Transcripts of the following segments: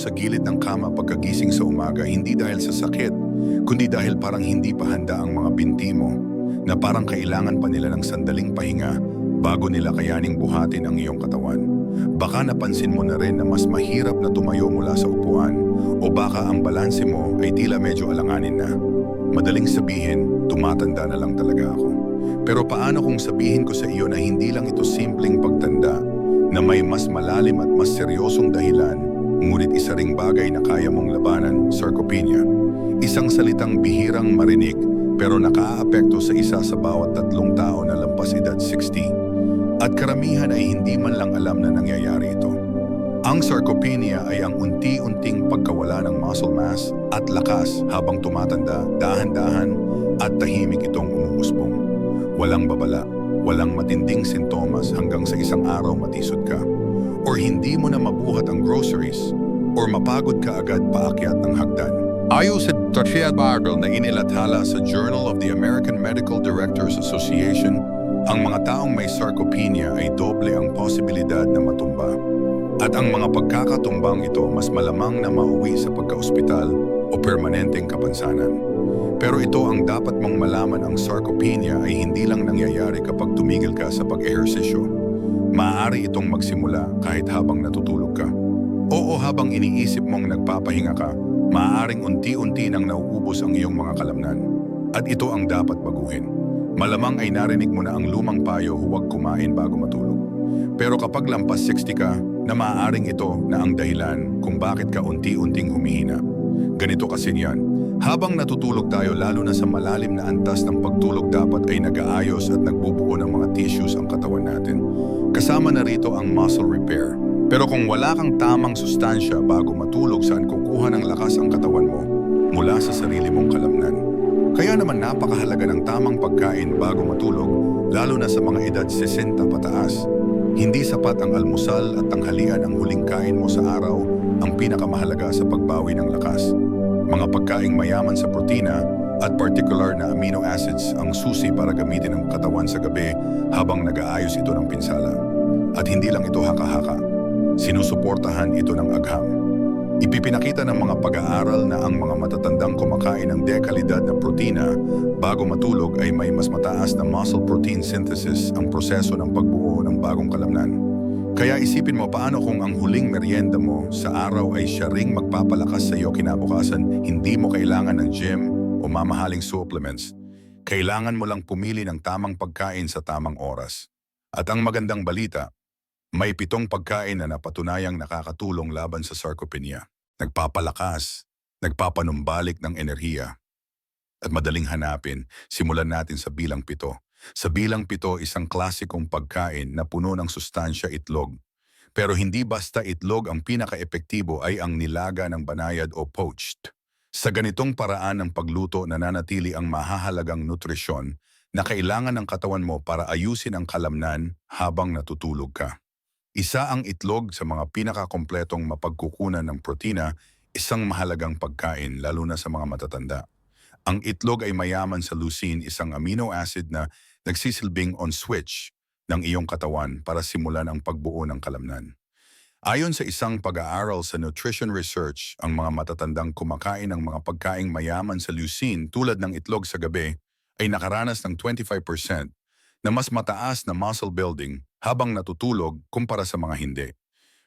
sa gilid ng kama pagkagising sa umaga hindi dahil sa sakit, kundi dahil parang hindi pa handa ang mga binti mo na parang kailangan pa nila ng sandaling pahinga bago nila kayaning buhatin ang iyong katawan. Baka napansin mo na rin na mas mahirap na tumayo mula sa upuan o baka ang balanse mo ay tila medyo alanganin na. Madaling sabihin, tumatanda na lang talaga ako. Pero paano kung sabihin ko sa iyo na hindi lang ito simpleng pagtanda, na may mas malalim at mas seryosong dahilan, ngunit isa ring bagay na kaya mong labanan, sarcopenia. Isang salitang bihirang marinig pero nakaaapekto sa isa sa bawat tatlong tao na lampas edad 60. At karamihan ay hindi man lang alam na nangyayari ito. Ang sarcopenia ay ang unti-unting pagkawala ng muscle mass at lakas habang tumatanda, dahan-dahan at tahimik itong umuusbong. Walang babala, walang matinding sintomas hanggang sa isang araw matisod ka. Or hindi mo na mabuhat ang groceries or mapagod ka agad paakyat ng hagdan. Ayon sa Triad Barrel na inilathala sa Journal of the American Medical Directors Association, ang mga taong may sarcopenia ay doble ang posibilidad na matumba. At ang mga pagkakatumbang ito mas malamang na mauwi sa pagkaospital o permanenteng kapansanan. Pero ito ang dapat mong malaman ang sarcopenia ay hindi lang nangyayari kapag tumigil ka sa pag-ehersisyo. Maaari itong magsimula kahit habang natutulog ka. Oo habang iniisip mong nagpapahinga ka, maaaring unti-unti nang nauubos ang iyong mga kalamnan. At ito ang dapat baguhin. Malamang ay narinig mo na ang lumang payo huwag kumain bago matulog. Pero kapag lampas 60 ka, na maaaring ito na ang dahilan kung bakit ka unti-unting humihina. Ganito kasi niyan, habang natutulog tayo lalo na sa malalim na antas ng pagtulog dapat ay nag-aayos at nagbubuo ng mga tissues ang katawan natin. Kasama na rito ang muscle repair. Pero kung wala kang tamang sustansya bago matulog saan kukuha ng lakas ang katawan mo mula sa sarili mong kalamnan. Kaya naman napakahalaga ng tamang pagkain bago matulog lalo na sa mga edad 60 pataas. Hindi sapat ang almusal at tanghalian ang huling kain mo sa araw ang pinakamahalaga sa pagbawi ng lakas. Mga pagkaing mayaman sa protina at particular na amino acids ang susi para gamitin ng katawan sa gabi habang nag-aayos ito ng pinsala. At hindi lang ito haka-haka. Sinusuportahan ito ng agham. Ipipinakita ng mga pag-aaral na ang mga matatandang kumakain ng dekalidad na protina bago matulog ay may mas mataas na muscle protein synthesis ang proseso ng pagbuo ng bagong kalamnan. Kaya isipin mo paano kung ang huling merienda mo sa araw ay siya ring magpapalakas sa iyo kinabukasan, hindi mo kailangan ng gym o mamahaling supplements. Kailangan mo lang pumili ng tamang pagkain sa tamang oras. At ang magandang balita, may pitong pagkain na napatunayang nakakatulong laban sa sarcopenia. Nagpapalakas, nagpapanumbalik ng enerhiya. At madaling hanapin, simulan natin sa bilang pito. Sa bilang pito, isang klasikong pagkain na puno ng sustansya itlog. Pero hindi basta itlog ang pinaka-epektibo ay ang nilaga ng banayad o poached. Sa ganitong paraan ng pagluto nananatili ang mahahalagang nutrisyon na kailangan ng katawan mo para ayusin ang kalamnan habang natutulog ka. Isa ang itlog sa mga pinakakompletong mapagkukunan ng protina, isang mahalagang pagkain lalo na sa mga matatanda. Ang itlog ay mayaman sa leucine, isang amino acid na nagsisilbing on switch ng iyong katawan para simulan ang pagbuo ng kalamnan. Ayon sa isang pag-aaral sa nutrition research, ang mga matatandang kumakain ng mga pagkaing mayaman sa leucine tulad ng itlog sa gabi ay nakaranas ng 25% na mas mataas na muscle building habang natutulog kumpara sa mga hindi.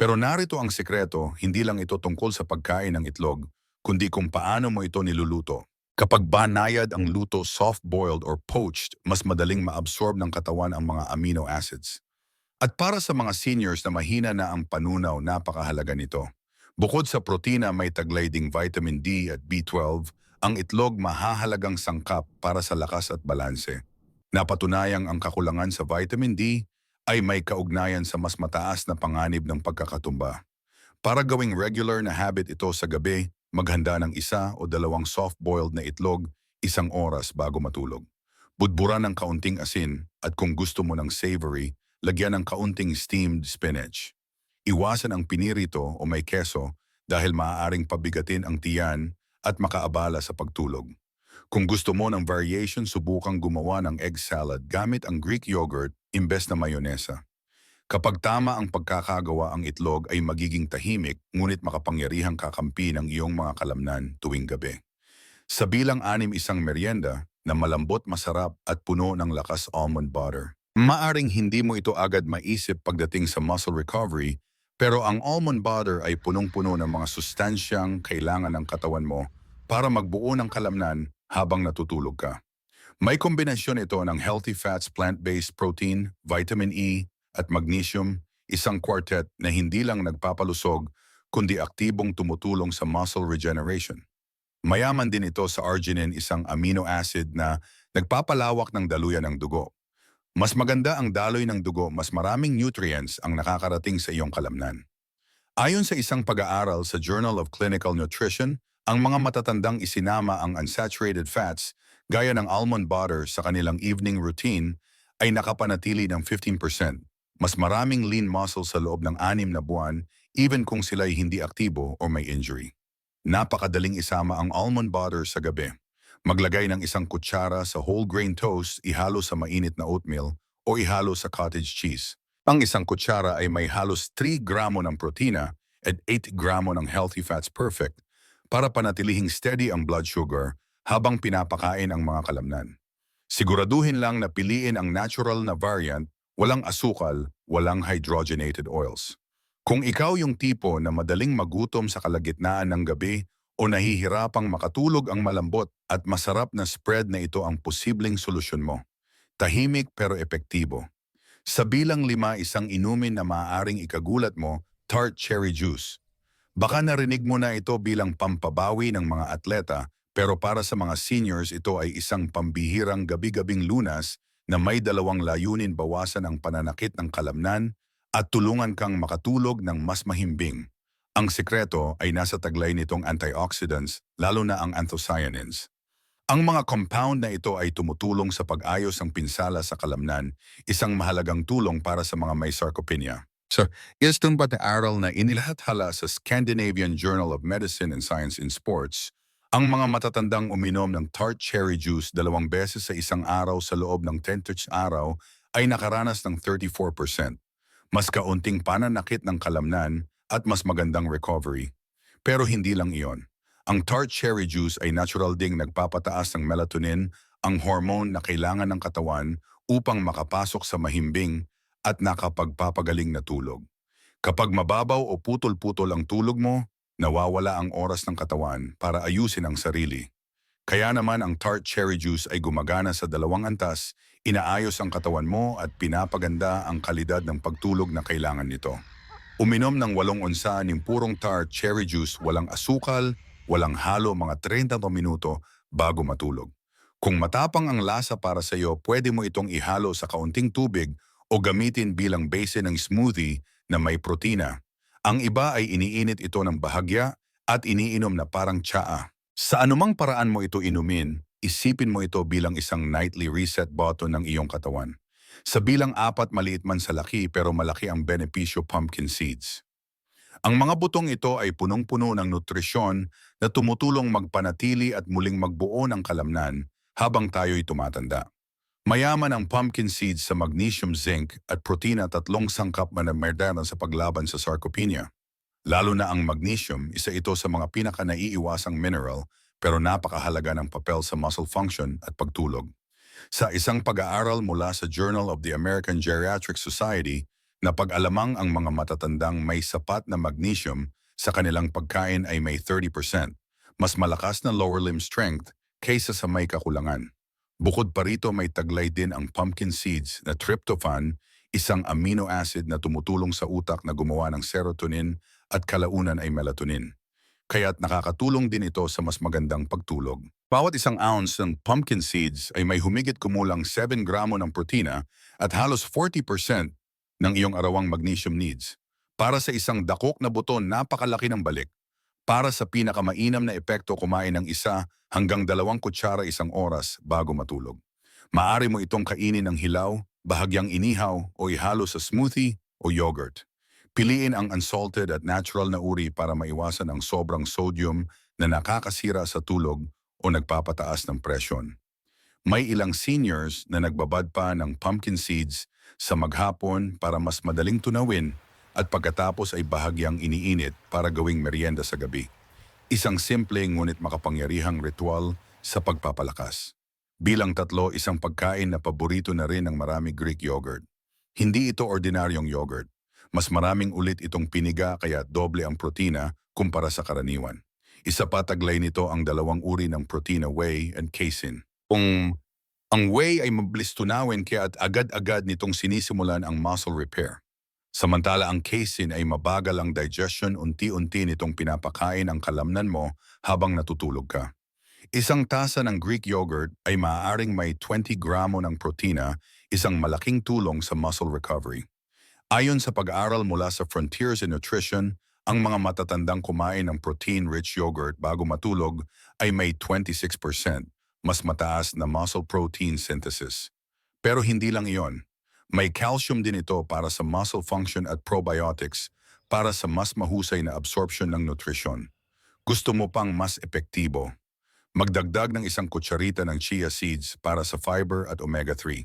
Pero narito ang sekreto, hindi lang ito tungkol sa pagkain ng itlog, kundi kung paano mo ito niluluto. Kapag banayad ang luto soft-boiled or poached, mas madaling maabsorb ng katawan ang mga amino acids. At para sa mga seniors na mahina na ang panunaw, napakahalaga nito. Bukod sa protina may taglay ding vitamin D at B12, ang itlog mahahalagang sangkap para sa lakas at balanse. Napatunayang ang kakulangan sa vitamin D ay may kaugnayan sa mas mataas na panganib ng pagkakatumba. Para gawing regular na habit ito sa gabi, maghanda ng isa o dalawang soft-boiled na itlog isang oras bago matulog. Budburan ng kaunting asin at kung gusto mo ng savory, lagyan ng kaunting steamed spinach. Iwasan ang pinirito o may keso dahil maaaring pabigatin ang tiyan at makaabala sa pagtulog. Kung gusto mo ng variation, subukang gumawa ng egg salad gamit ang Greek yogurt imbes na mayonesa. Kapag tama ang pagkakagawa ang itlog ay magiging tahimik ngunit makapangyarihang kakampi ng iyong mga kalamnan tuwing gabi. Sa bilang anim isang merienda na malambot, masarap at puno ng lakas almond butter. Maaring hindi mo ito agad maisip pagdating sa muscle recovery, pero ang almond butter ay punong-puno ng mga sustansyang kailangan ng katawan mo para magbuo ng kalamnan habang natutulog ka. May kombinasyon ito ng healthy fats, plant-based protein, vitamin E, at magnesium, isang quartet na hindi lang nagpapalusog kundi aktibong tumutulong sa muscle regeneration. Mayaman din ito sa arginine, isang amino acid na nagpapalawak ng daluyan ng dugo. Mas maganda ang daloy ng dugo, mas maraming nutrients ang nakakarating sa iyong kalamnan. Ayon sa isang pag-aaral sa Journal of Clinical Nutrition, ang mga matatandang isinama ang unsaturated fats gaya ng almond butter sa kanilang evening routine ay nakapanatili ng 15%. Mas maraming lean muscle sa loob ng anim na buwan even kung sila ay hindi aktibo o may injury. Napakadaling isama ang almond butter sa gabi. Maglagay ng isang kutsara sa whole grain toast, ihalo sa mainit na oatmeal o ihalo sa cottage cheese. Ang isang kutsara ay may halos 3 gramo ng protina at 8 gramo ng healthy fats perfect para panatilihing steady ang blood sugar habang pinapakain ang mga kalamnan. Siguraduhin lang na piliin ang natural na variant, walang asukal, walang hydrogenated oils. Kung ikaw yung tipo na madaling magutom sa kalagitnaan ng gabi o nahihirapang makatulog ang malambot at masarap na spread na ito ang posibleng solusyon mo. Tahimik pero epektibo. Sa bilang lima isang inumin na maaaring ikagulat mo, tart cherry juice. Baka narinig mo na ito bilang pampabawi ng mga atleta pero para sa mga seniors ito ay isang pambihirang gabi-gabing lunas na may dalawang layunin bawasan ang pananakit ng kalamnan at tulungan kang makatulog ng mas mahimbing. Ang sekreto ay nasa taglay nitong antioxidants, lalo na ang anthocyanins. Ang mga compound na ito ay tumutulong sa pag-ayos ng pinsala sa kalamnan, isang mahalagang tulong para sa mga may sarcopenia. So, isang ba aral na inilahathala sa Scandinavian Journal of Medicine and Science in Sports, ang mga matatandang uminom ng tart cherry juice dalawang beses sa isang araw sa loob ng 10 araw ay nakaranas ng 34% mas kaunting pananakit ng kalamnan at mas magandang recovery. Pero hindi lang iyon. Ang tart cherry juice ay natural ding nagpapataas ng melatonin, ang hormone na kailangan ng katawan upang makapasok sa mahimbing at nakapagpapagaling na tulog. Kapag mababaw o putol-putol ang tulog mo, nawawala ang oras ng katawan para ayusin ang sarili. Kaya naman ang tart cherry juice ay gumagana sa dalawang antas, inaayos ang katawan mo at pinapaganda ang kalidad ng pagtulog na kailangan nito. Uminom ng walong onsa ng purong tart cherry juice, walang asukal, walang halo mga 30 minuto bago matulog. Kung matapang ang lasa para sa iyo, pwede mo itong ihalo sa kaunting tubig o gamitin bilang base ng smoothie na may protina. Ang iba ay iniinit ito ng bahagya at iniinom na parang tsaa. Sa anumang paraan mo ito inumin, isipin mo ito bilang isang nightly reset button ng iyong katawan. Sa bilang apat maliit man sa laki pero malaki ang benepisyo pumpkin seeds. Ang mga butong ito ay punong-puno ng nutrisyon na tumutulong magpanatili at muling magbuo ng kalamnan habang tayo'y tumatanda. Mayaman ang pumpkin seeds sa magnesium, zinc at protina tatlong sangkap na merdana sa paglaban sa sarcopenia. Lalo na ang magnesium, isa ito sa mga pinaka-naiiwasang mineral pero napakahalaga ng papel sa muscle function at pagtulog. Sa isang pag-aaral mula sa Journal of the American Geriatric Society, na pag-alamang ang mga matatandang may sapat na magnesium sa kanilang pagkain ay may 30%, mas malakas na lower limb strength kaysa sa may kakulangan. Bukod pa rito may taglay din ang pumpkin seeds na tryptophan, isang amino acid na tumutulong sa utak na gumawa ng serotonin at kalaunan ay melatonin. Kaya't nakakatulong din ito sa mas magandang pagtulog. Bawat isang ounce ng pumpkin seeds ay may humigit kumulang 7 gramo ng protina at halos 40% ng iyong arawang magnesium needs. Para sa isang dakok na buto, napakalaki ng balik. Para sa pinakamainam na epekto, kumain ng isa hanggang dalawang kutsara isang oras bago matulog. Maari mo itong kainin ng hilaw, bahagyang inihaw o ihalo sa smoothie o yogurt. Piliin ang unsalted at natural na uri para maiwasan ang sobrang sodium na nakakasira sa tulog o nagpapataas ng presyon. May ilang seniors na nagbabad pa ng pumpkin seeds sa maghapon para mas madaling tunawin at pagkatapos ay bahagyang iniinit para gawing merienda sa gabi. Isang simple ngunit makapangyarihang ritual sa pagpapalakas. Bilang tatlo, isang pagkain na paborito na rin ng marami Greek yogurt. Hindi ito ordinaryong yogurt. Mas maraming ulit itong piniga kaya doble ang protina kumpara sa karaniwan. Isa pa taglay nito ang dalawang uri ng protina whey and casein. Kung ang whey ay mabilis tunawin kaya at agad-agad nitong sinisimulan ang muscle repair. Samantala ang casein ay mabagal ang digestion unti-unti nitong pinapakain ang kalamnan mo habang natutulog ka. Isang tasa ng Greek yogurt ay maaaring may 20 gramo ng protina, isang malaking tulong sa muscle recovery. Ayon sa pag-aaral mula sa Frontiers in Nutrition, ang mga matatandang kumain ng protein-rich yogurt bago matulog ay may 26% mas mataas na muscle protein synthesis. Pero hindi lang iyon. May calcium din ito para sa muscle function at probiotics para sa mas mahusay na absorption ng nutrisyon. Gusto mo pang mas epektibo? Magdagdag ng isang kutsarita ng chia seeds para sa fiber at omega-3.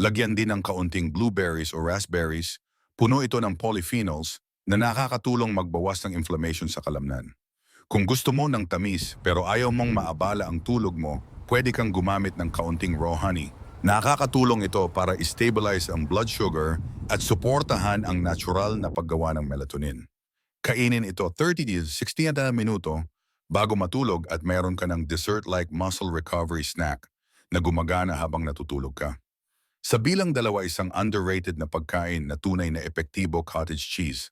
Lagyan din ng kaunting blueberries o raspberries. Puno ito ng polyphenols na nakakatulong magbawas ng inflammation sa kalamnan. Kung gusto mo ng tamis pero ayaw mong maabala ang tulog mo, pwede kang gumamit ng kaunting raw honey. Nakakatulong ito para stabilize ang blood sugar at suportahan ang natural na paggawa ng melatonin. Kainin ito 30 to 60 na minuto bago matulog at mayroon ka ng dessert-like muscle recovery snack na gumagana habang natutulog ka. Sa bilang dalawa isang underrated na pagkain na tunay na epektibo cottage cheese.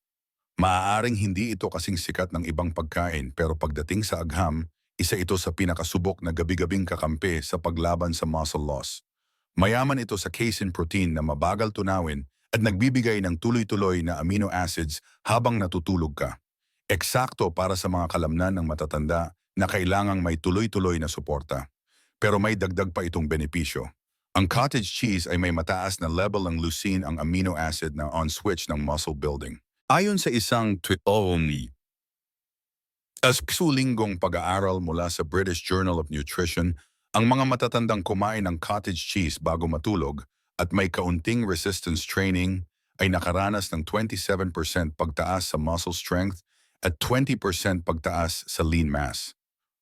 Maaaring hindi ito kasing sikat ng ibang pagkain pero pagdating sa agham, isa ito sa pinakasubok na gabi-gabing kakampi sa paglaban sa muscle loss. Mayaman ito sa casein protein na mabagal tunawin at nagbibigay ng tuloy-tuloy na amino acids habang natutulog ka. Eksakto para sa mga kalamnan ng matatanda na kailangang may tuloy-tuloy na suporta. Pero may dagdag pa itong benepisyo. Ang cottage cheese ay may mataas na level ng leucine ang amino acid na on-switch ng muscle building. Ayon sa isang Twitteroni, as sulinggong pag-aaral mula sa British Journal of Nutrition, ang mga matatandang kumain ng cottage cheese bago matulog at may kaunting resistance training ay nakaranas ng 27% pagtaas sa muscle strength at 20% pagtaas sa lean mass.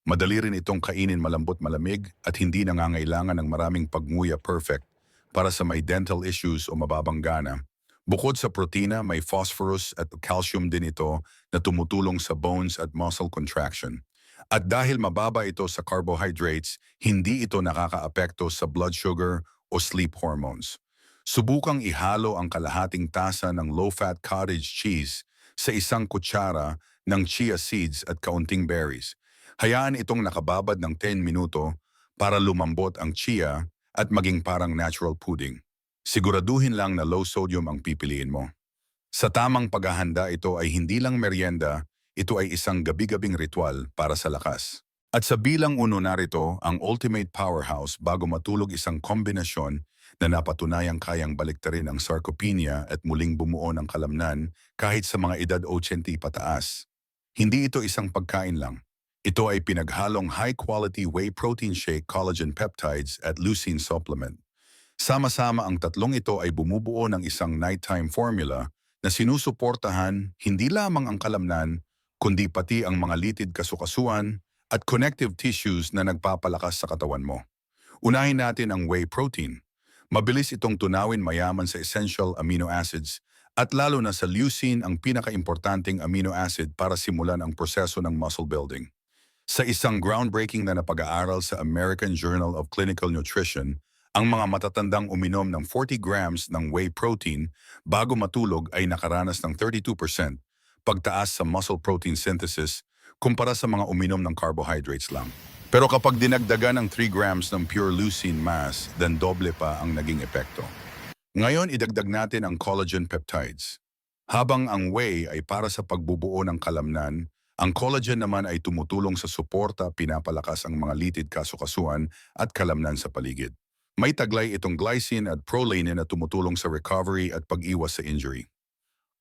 Madali rin itong kainin malambot malamig at hindi nangangailangan ng maraming pagnguya perfect para sa may dental issues o mababang gana. Bukod sa protina, may phosphorus at calcium din ito na tumutulong sa bones at muscle contraction. At dahil mababa ito sa carbohydrates, hindi ito nakakaapekto sa blood sugar o sleep hormones. Subukang ihalo ang kalahating tasa ng low-fat cottage cheese sa isang kutsara ng chia seeds at kaunting berries. Hayaan itong nakababad ng 10 minuto para lumambot ang chia at maging parang natural pudding. Siguraduhin lang na low sodium ang pipiliin mo. Sa tamang paghahanda ito ay hindi lang merienda, ito ay isang gabi-gabing ritual para sa lakas. At sa bilang uno narito, ang ultimate powerhouse bago matulog isang kombinasyon na napatunayang kayang baliktarin ang sarcopenia at muling bumuo ng kalamnan kahit sa mga edad 80 pataas. Hindi ito isang pagkain lang. Ito ay pinaghalong high-quality whey protein shake collagen peptides at leucine supplement. Sama-sama ang tatlong ito ay bumubuo ng isang nighttime formula na sinusuportahan hindi lamang ang kalamnan, kundi pati ang mga litid kasukasuan at connective tissues na nagpapalakas sa katawan mo. Unahin natin ang whey protein. Mabilis itong tunawin mayaman sa essential amino acids at lalo na sa leucine ang pinakaimportanteng amino acid para simulan ang proseso ng muscle building. Sa isang groundbreaking na napag-aaral sa American Journal of Clinical Nutrition, ang mga matatandang uminom ng 40 grams ng whey protein bago matulog ay nakaranas ng 32% pagtaas sa muscle protein synthesis kumpara sa mga uminom ng carbohydrates lang. Pero kapag dinagdagan ng 3 grams ng pure leucine mass, then doble pa ang naging epekto. Ngayon, idagdag natin ang collagen peptides. Habang ang whey ay para sa pagbubuo ng kalamnan, ang collagen naman ay tumutulong sa suporta, pinapalakas ang mga litid kasukasuan at kalamnan sa paligid. May taglay itong glycine at proline na tumutulong sa recovery at pag-iwas sa injury.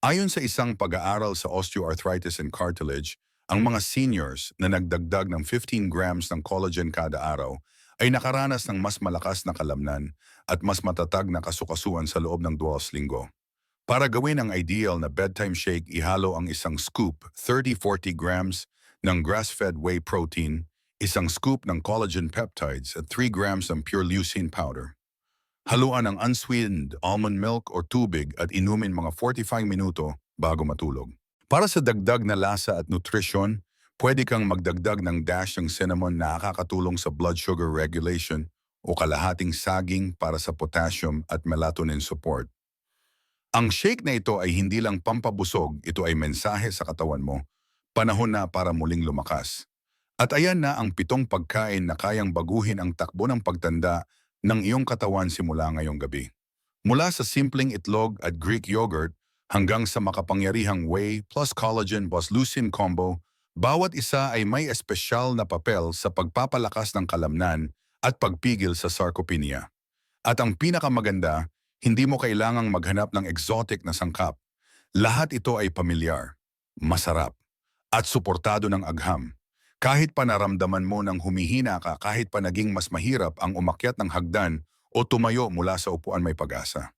Ayon sa isang pag-aaral sa osteoarthritis and cartilage, ang mga seniors na nagdagdag ng 15 grams ng collagen kada araw ay nakaranas ng mas malakas na kalamnan at mas matatag na kasukasuan sa loob ng duwas linggo. Para gawin ang ideal na bedtime shake, ihalo ang isang scoop, 30-40 grams ng grass-fed whey protein, isang scoop ng collagen peptides at 3 grams ng pure leucine powder. Haluan ng unsweetened almond milk o tubig at inumin mga 45 minuto bago matulog. Para sa dagdag na lasa at nutrisyon, pwede kang magdagdag ng dash ng cinnamon na nakakatulong sa blood sugar regulation o kalahating saging para sa potassium at melatonin support. Ang shake na ito ay hindi lang pampabusog, ito ay mensahe sa katawan mo. Panahon na para muling lumakas. At ayan na ang pitong pagkain na kayang baguhin ang takbo ng pagtanda ng iyong katawan simula ngayong gabi. Mula sa simpleng itlog at Greek yogurt hanggang sa makapangyarihang whey plus collagen plus leucine combo, bawat isa ay may espesyal na papel sa pagpapalakas ng kalamnan at pagpigil sa sarcopenia. At ang pinakamaganda, hindi mo kailangang maghanap ng exotic na sangkap. Lahat ito ay pamilyar, masarap, at suportado ng agham. Kahit pa naramdaman mo nang humihina ka, kahit pa naging mas mahirap ang umakyat ng hagdan o tumayo mula sa upuan may pag-asa.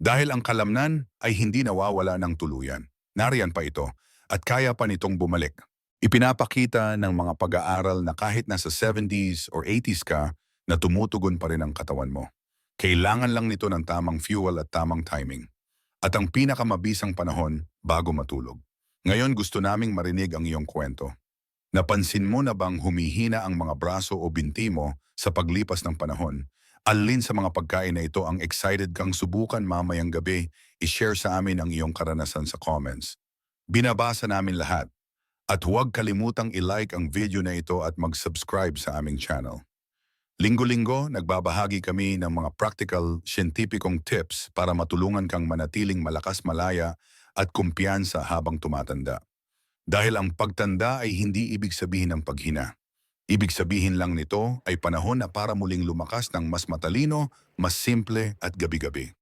Dahil ang kalamnan ay hindi nawawala ng tuluyan. Nariyan pa ito at kaya pa nitong bumalik. Ipinapakita ng mga pag-aaral na kahit nasa 70s or 80s ka, na tumutugon pa rin ang katawan mo. Kailangan lang nito ng tamang fuel at tamang timing. At ang pinakamabisang panahon bago matulog. Ngayon gusto naming marinig ang iyong kwento. Napansin mo na bang humihina ang mga braso o binti mo sa paglipas ng panahon? Alin sa mga pagkain na ito ang excited kang subukan mamayang gabi? I-share sa amin ang iyong karanasan sa comments. Binabasa namin lahat. At huwag kalimutang i-like ang video na ito at mag-subscribe sa aming channel. Linggo-linggo, nagbabahagi kami ng mga practical, siyentipikong tips para matulungan kang manatiling malakas malaya at kumpiyansa habang tumatanda. Dahil ang pagtanda ay hindi ibig sabihin ng paghina. Ibig sabihin lang nito ay panahon na para muling lumakas ng mas matalino, mas simple at gabi-gabi.